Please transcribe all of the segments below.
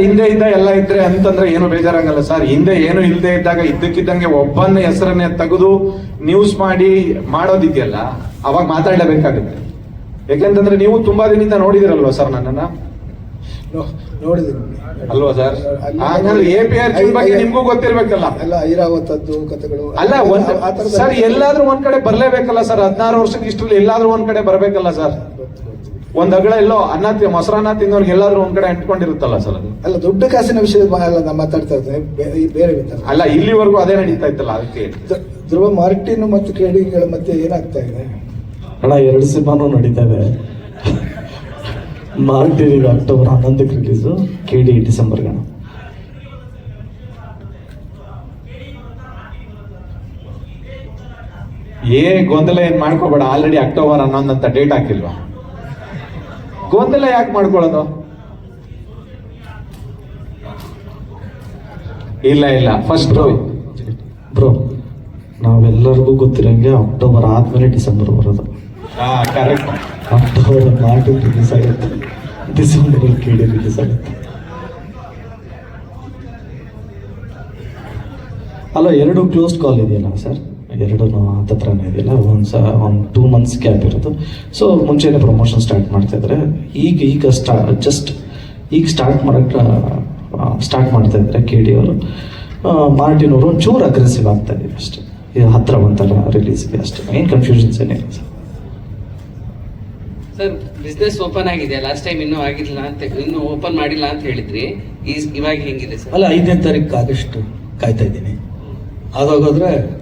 ಹಿಂದೆ ಇದ್ದ ಎಲ್ಲ ಇದ್ರೆ ಅಂತಂದ್ರೆ ಏನು ಬೇಜಾರಾಗಲ್ಲ ಸರ್. ಹಿಂದೆ ಏನು ಇಲ್ಲದೆ ಇದ್ದಾಗ ಇದ್ದಕ್ಕಿದ್ದಂಗೆ ಒಬ್ಬನ ಹೆಸರನ್ನೇ ತೆಗೆದು ನ್ಯೂಸ್ ಮಾಡಿ ಮಾಡೋದಿದೆಯಲ್ಲ ಅವಾಗ ಮಾತಾಡಲೇಬೇಕಾಗುತ್ತೆ. ಯಾಕೆಂತಂದ್ರೆ ನೀವು ತುಂಬಾ ದಿನದಿಂದ ನೋಡಿದಿರಲ್ವಾ ಸರ್ ನನ್ನನ್ನ? ನೋಡಿದ್ದೀನಿ. ಅಲ್ವಾ ಸರ್? ಹಾಗಾದ್ರೆ ಎ ಪಿ ಆರ್ ಬಗ್ಗೆ ನಿಮ್ಗೂ ಗೊತ್ತಿರ್ಬೇಕಲ್ಲ. ಎಲ್ಲ ಐರಾವತದ್ದು ಕಥೆಗಳು ಅಲ್ಲ ಒಂದ್ ಸರ್ ಎಲ್ಲಾದ್ರೂ ಒಂದ್ ಕಡೆ ಬರ್ಲೇಬೇಕಲ್ಲ ಸರ್. ಹದಿನಾರು ವರ್ಷಕ್ಕೆ ಇಷ್ಟರಲ್ಲಿ ಎಲ್ಲಾದ್ರೂ ಒಂದ್ ಕಡೆ ಬರ್ಬೇಕಲ್ಲ ಸರ್. ಒಂದ್ ಅಗಳ ಎಲ್ಲೋ ಅನ್ನ ತಿ- ಮೊಸರನ್ನ ತಿನ್ನೋರ್ಗೆ ಎಲ್ಲಾದ್ರೂ ಒಂದ್ ಕಡೆ ಅಂಟ್ಕೊಂಡಿರುತ್ತಲ್ಲ ಸರ್ ಅದು? ಅಲ್ಲ ದೊಡ್ಡ ಕಾಸಿನ ವಿಷಯದ ಬಾ- ಅಲ್ಲ ನಾನು ಮಾತಾಡ್ತಾ ಇದ್ದೇನೆ. ಬೇ- ಬೇರೆ ವಿಚಾರ. ಅಲ್ಲ ಇಲ್ಲಿವರೆಗೂ ಅದೇ ನಡೀತಾ ಇತ್ತಲ್ಲ ಅದಕ್ಕೆ? ಧ್ರು- ಧ್ರುವ ಮಾರ್ಟಿನ್ ಮತ್ತು ಕೇಳಿಗಳ ಮಧ್ಯೆ ಏನಾಗ್ತಾ ಇದೆ? ಅಣ್ಣ ಎರಡು ಸಿನಿಮಾನು ನಡೀತಾ ಇದೆ. ಮಾರ್ಟಿನ್ ಈಗ ಅಕ್ಟೋಬರ್ ಹನ್ನೊಂದಕ್ಕೆ ರಿಲೀಸು ಕೆ ಡಿ ಡಿಸೆಂಬರ್ಗೆ ಗಣ ಏ ಗೊಂದಲ ಏನ್ ಮಾಡ್ಕೋಬೇಡ. ಆಲ್ರೆಡಿ ಅಕ್ಟೋಬರ್ ಹನ್ನೊಂದು ಅಂತ ಡೇಟ್ ಹಾಕಿಲ್ವಾ? ಗೊಂದಲ ಯಾಕೆ ಮಾಡ್ಕೊಳ್ಳೋದು? ಇಲ್ಲ ಇಲ್ಲ. ಫಸ್ಟ್ ಬ್ರೋ ನಾವೆಲ್ಲರಿಗೂ ಗೊತ್ತಿರಂಗೆ ಅಕ್ಟೋಬರ್ ಆದ್ಮೇಲೆ ಡಿಸೆಂಬರ್ ಬರೋದು. ಕರೆಕ್ಟ್ ಅಕ್ಟೋಬರ್ ಮಾರ್ಟಿನ್ ರಿಲೀಸ್ ಆಗುತ್ತೆ. ಡಿಸೆಂಬರ್ ಕೇಳಿ ರಿಲೀಸ್ ಆಗುತ್ತೆ. ಅಲ್ಲ ಎರಡು ಕ್ಲೋಸ್ಡ್ ಕಾಲ್ ಇದೆಯಲ್ಲ ಸರ್ ಎರಡು ಹತ್ತತ್ರನೇ ಇದಿಲ್ಲ ಒಂದು ಸ ಒಂದು ಟೂ ಮಂತ್ಸ್ ಗ್ಯಾಪ್ ಇರೋದು ಸೊ ಮುಂಚೆನೇ ಪ್ರಮೋಷನ್ ಸ್ಟಾರ್ಟ್ ಮಾಡ್ತಾ ಇದ್ದಾರೆ ಈಗ ಈಗ ಸ್ಟಾ ಜಸ್ಟ್ ಈಗ ಸ್ಟಾರ್ಟ್ ಮಾಡೋಕ್ಕೆ ಸ್ಟಾರ್ಟ್ ಮಾಡ್ತಾ ಇದ್ದಾರೆ ಕೆ ಡಿ ಅವರು ಮಾರ್ಟಿನ್ ಅವರು ಒಂಚೂರು ಅಗ್ರೆಸಿವ್ ಆಗ್ತಾ ಇದೀವಿ ಅಷ್ಟೇ. ಇದು ಹತ್ರ ಬಂತಲ್ಲ ರಿಲೀಸ್ಗೆ ಅಷ್ಟೇ. ಏನು ಕನ್ಫ್ಯೂಷನ್ಸ್ ಏನಿಲ್ಲ ಸರ್. ಸರ್ ಬಿಸ್ನೆಸ್ ಓಪನ್ ಆಗಿದೆ. ಲಾಸ್ಟ್ ಟೈಮ್ ಇನ್ನೂ ಆಗಿಲ್ಲ ಅಂತ ಇನ್ನೂ ಓಪನ್ ಮಾಡಿಲ್ಲ ಅಂತ ಹೇಳಿದ್ರಿ. ಈ ಇವಾಗ ಹೆಂಗಿದೆ ಸರ್? ಅಲ್ಲ ಐದನೇ ತಾರೀಕು ಆಗಸ್ಟ್ ಕಾಯ್ತಾ ಇದ್ದೀನಿ. ಅದಾಗೋದ್ರೆ ಅಷ್ಟೇ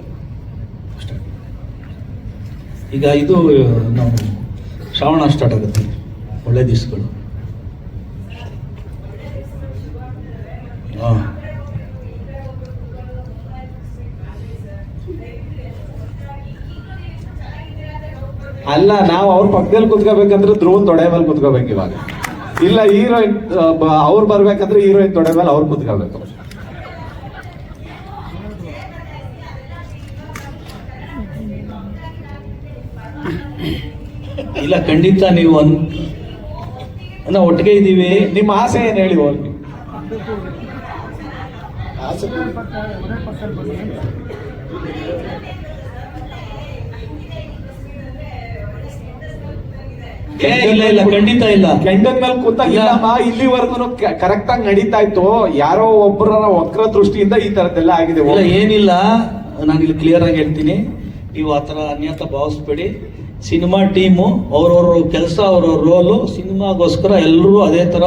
ಈಗ ಇದು ನಾವು ಶ್ರಾವಣ ಸ್ಟಾರ್ಟ್ ಆಗುತ್ತೆ. ಒಳ್ಳೆ ದಿವಸಗಳು. ಹಾಂ. ಅಲ್ಲ, ನಾವು ಅವ್ರ ಪಕ್ಕದಲ್ಲಿ ಕುತ್ಕೋಬೇಕಂದ್ರೆ ಧ್ರುವನ್ ತೊಡೆ ಮೇಲೆ ಕುತ್ಕೋಬೇಕು ಇವಾಗ. ಇಲ್ಲ, ಹೀರೋಯಿನ್ ಅವ್ರು ಬರ್ಬೇಕಂದ್ರೆ ಹೀರೋಯಿನ್ ತೊಡೆ ಮೇಲೆ ಅವ್ರು ಕುತ್ಕೋಬೇಕು. ಇಲ್ಲ ಖಂಡಿತ ನೀವು ಅನ್ ನಾವು ಒಟ್ಟಿಗೆ ಇದ್ದೀವಿ. ನಿಮ್ಮ ಆಸೆ ಏನು ಹೇಳಿ ಹೋಗಿ? ಆಸೆ? ಏ ಇಲ್ಲ ಇಲ್ಲ ಖಂಡಿತ ಇಲ್ಲ. ಗಂಡನ್ ಮೇಲೆ ಕೂತಾಗ ಇಲ್ಲಮ್ಮ ಇಲ್ಲಿವರೆಗೂ ಕರೆಕ್ಟ್ ಆಗಿ ನಡೀತಾ ಇತ್ತು. ಯಾರೋ ಒಬ್ಬರ ವಕ್ರ ದೃಷ್ಟಿಯಿಂದ ಈ ತರದ್ದೆಲ್ಲ ಆಗಿದೆ. ಇಲ್ಲ ಏನಿಲ್ಲ. ನಾನು ಇಲ್ಲಿ ಕ್ಲಿಯರ್ ಆಗಿ ಹೇಳ್ತೀನಿ. ನೀವು ಆ ಥರ ಅನ್ಯತ ಭಾವಿಸ್ಬೇಡಿ. ಸಿನಿಮಾ ಟೀಮು ಅವ್ರವ್ರ ಕೆಲಸ ಅವ್ರವ್ರ ರೋಲು ಸಿನಿಮಾಗೋಸ್ಕರ ಎಲ್ಲರೂ ಅದೇ ಥರ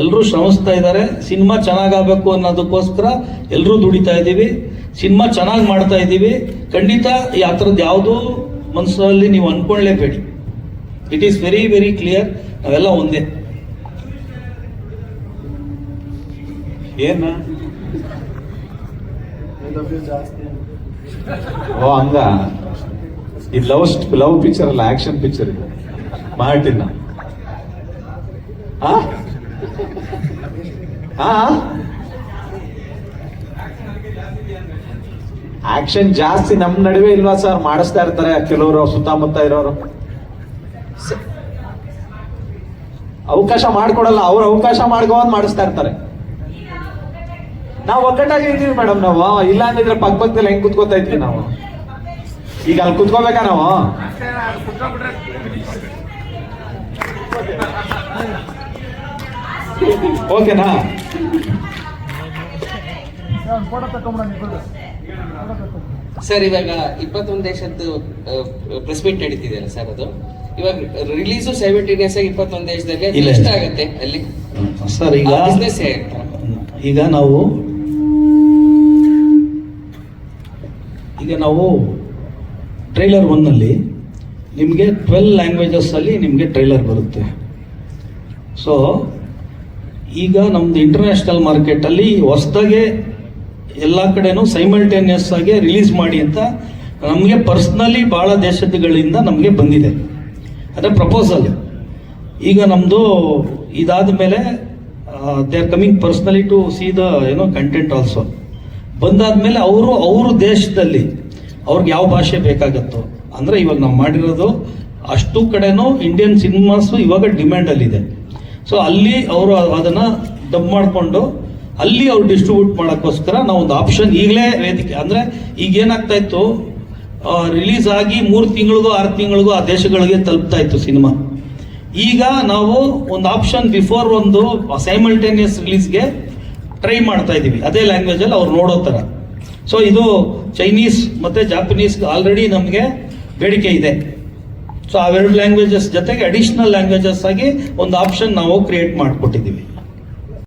ಎಲ್ಲರೂ ಶ್ರಮಿಸ್ತಾ ಇದ್ದಾರೆ. ಸಿನಿಮಾ ಚೆನ್ನಾಗಬೇಕು ಅನ್ನೋದಕ್ಕೋಸ್ಕರ ಎಲ್ಲರೂ ದುಡಿತಾ ಇದ್ದೀವಿ. ಸಿನಿಮಾ ಚೆನ್ನಾಗಿ ಮಾಡ್ತಾ ಇದ್ದೀವಿ. ಖಂಡಿತ ಈ ಆ ಥರದ್ದು ಯಾವುದೂ ಮನಸ್ಸಲ್ಲಿ ನೀವು ಅಂದ್ಕೊಳ್ಳೇಬೇಡಿ it is very very clear ನಾವೆಲ್ಲ ಒಂದೇ. ಏನ? ಓ, ಹಂಗ? ಇದು ಲವ್ ಲವ್ ಪಿಕ್ಚರ್ ಅಲ್ಲ, ಆಕ್ಷನ್ ಪಿಕ್ಚರ್ ಇದು. ಮಾರ್ಟಿನ? ಆಕ್ಷನ್ ಜಾಸ್ತಿ ನಮ್ ನಡುವೆ ಇಲ್ವಾ ಸರ್? ಮಾಡಿಸ್ತಾ ಇರ್ತಾರೆ ಕೆಲವರು, ಸುತ್ತಮುತ್ತ ಇರೋರು. ಅವಕಾಶ ಮಾಡ್ಕೊಡಲ್ಲ, ಅವ್ರು ಅವಕಾಶ ಮಾಡ್ಕೋದ್ ಮಾಡಿಸ್ತಾ ಇರ್ತಾರೆ. ನಾವು ಒಗ್ಗಟ್ಟಾಗಿ ಇದೀವಿ ಮೇಡಮ್ ನಾವು. ಇಲ್ಲ ಅಂದಿದ್ರೆ ಪಕ್ಕ ಪಕ್ಕದಲ್ಲಿ ಹೆಂಗ್ ಕುತ್ಕೋತಾ ಇದ್ವಿ ನಾವು? ಈಗ ಅಲ್ಲಿ ಕುತ್ಕೋಬೇಕಾ ನಾವು? ಓಕೆನಾ? ಸರ್ ಇವಾಗ ಇಪ್ಪತ್ತೊಂದು ದೇಶದ್ದು ಪ್ರೆಸ್ ಮೀಟ್ ನಡೀತಿದೆಯಲ್ಲ ಸರ್ ಅದು? ಇವಾಗ ರಿಲೀಸು ಸೈಮಿಟೇನಿಯಸ್ ಆಗಿ ಇಪ್ಪತ್ತೊಂದು ದೇಶದಲ್ಲಿ ಎಷ್ಟಾಗತ್ತೆ ಅಲ್ಲಿ? ಸರ್ ಈಗ ಬಿಸ್ನೆಸ್ ಈಗ ನಾವು ಈಗ ನಾವು ಟ್ರೈಲರ್ ಒನ್ನಲ್ಲಿ ನಿಮಗೆ ಟ್ವೆಲ್ ಲ್ಯಾಂಗ್ವೇಜಸ್ಸಲ್ಲಿ ನಿಮಗೆ ಟ್ರೈಲರ್ ಬರುತ್ತೆ. ಸೊ ಈಗ ನಮ್ಮದು ಇಂಟರ್ನ್ಯಾಷನಲ್ ಮಾರ್ಕೆಟಲ್ಲಿ ಹೊಸದಾಗೆ ಎಲ್ಲ ಕಡೆನೂ ಸೈಮಲ್ಟೇನಿಯಸ್ ಆಗಿ ರಿಲೀಸ್ ಮಾಡಿ ಅಂತ ನಮಗೆ ಪರ್ಸ್ನಲಿ ಭಾಳ ದೇಶಗಳಿಂದ ನಮಗೆ ಬಂದಿದೆ. ಅಂದರೆ ಪ್ರಪೋಸಲ್ ಈಗ ನಮ್ಮದು ಇದಾದ ಮೇಲೆ they are coming personally to see the ಏನೋ ಕಂಟೆಂಟ್ ಆಲ್ಸೋ ಬಂದಾದ ಮೇಲೆ ಅವರು ಅವರು ದೇಶದಲ್ಲಿ ಅವ್ರಿಗೆ ಯಾವ ಭಾಷೆ ಬೇಕಾಗತ್ತೋ. ಅಂದರೆ ಇವಾಗ ನಾವು ಮಾಡಿರೋದು ಅಷ್ಟು ಕಡೆನೂ ಇಂಡಿಯನ್ ಸಿನಿಮಾಸು ಇವಾಗ ಡಿಮ್ಯಾಂಡಲ್ಲಿದೆ ಸೊ ಅಲ್ಲಿ ಅವರು ಅದನ್ನು ಡಬ್ ಮಾಡಿಕೊಂಡು ಅಲ್ಲಿ ಅವ್ರು ಡಿಸ್ಟ್ರಿಬ್ಯೂಟ್ ಮಾಡೋಕ್ಕೋಸ್ಕರ ನಾವು ಒಂದು ಆಪ್ಷನ್ ಈಗಲೇ ವೇದಿಕೆ ಅಂದರೆ ಈಗ ಏನಾಗ್ತಾ ಇತ್ತು ರಿಲೀಸ್ ಆಗಿ ಮೂರು ತಿಂಗಳಿಗೂ ಆರು ತಿಂಗಳಿಗೂ ಆ ದೇಶಗಳಿಗೆ ತಲುಪ್ತಾ ಇತ್ತು ಸಿನಿಮಾ ಈಗ ನಾವು ಒಂದು ಆಪ್ಷನ್ ಬಿಫೋರ್ ಒಂದು ಸೈಮಲ್ಟೇನಿಯಸ್ ರಿಲೀಸ್ಗೆ ಟ್ರೈ ಮಾಡ್ತಾ ಇದ್ದೀವಿ ಅದೇ ಲ್ಯಾಂಗ್ವೇಜಲ್ಲಿ ಅವ್ರು ನೋಡೋ ಥರ ಸೊ ಇದು ಚೈನೀಸ್ ಮತ್ತು ಜಾಪನೀಸ್ ಆಲ್ರೆಡಿ ನಮಗೆ ಬೇಡಿಕೆ ಇದೆ. ಸೊ ಅವೆರಡು ಲ್ಯಾಂಗ್ವೇಜಸ್ ಜೊತೆಗೆ ಅಡಿಷ್ನಲ್ ಲ್ಯಾಂಗ್ವೇಜಸ್ ಆಗಿ ಒಂದು ಆಪ್ಷನ್ ನಾವು ಕ್ರಿಯೇಟ್ ಮಾಡಿಕೊಟ್ಟಿದ್ದೀವಿ.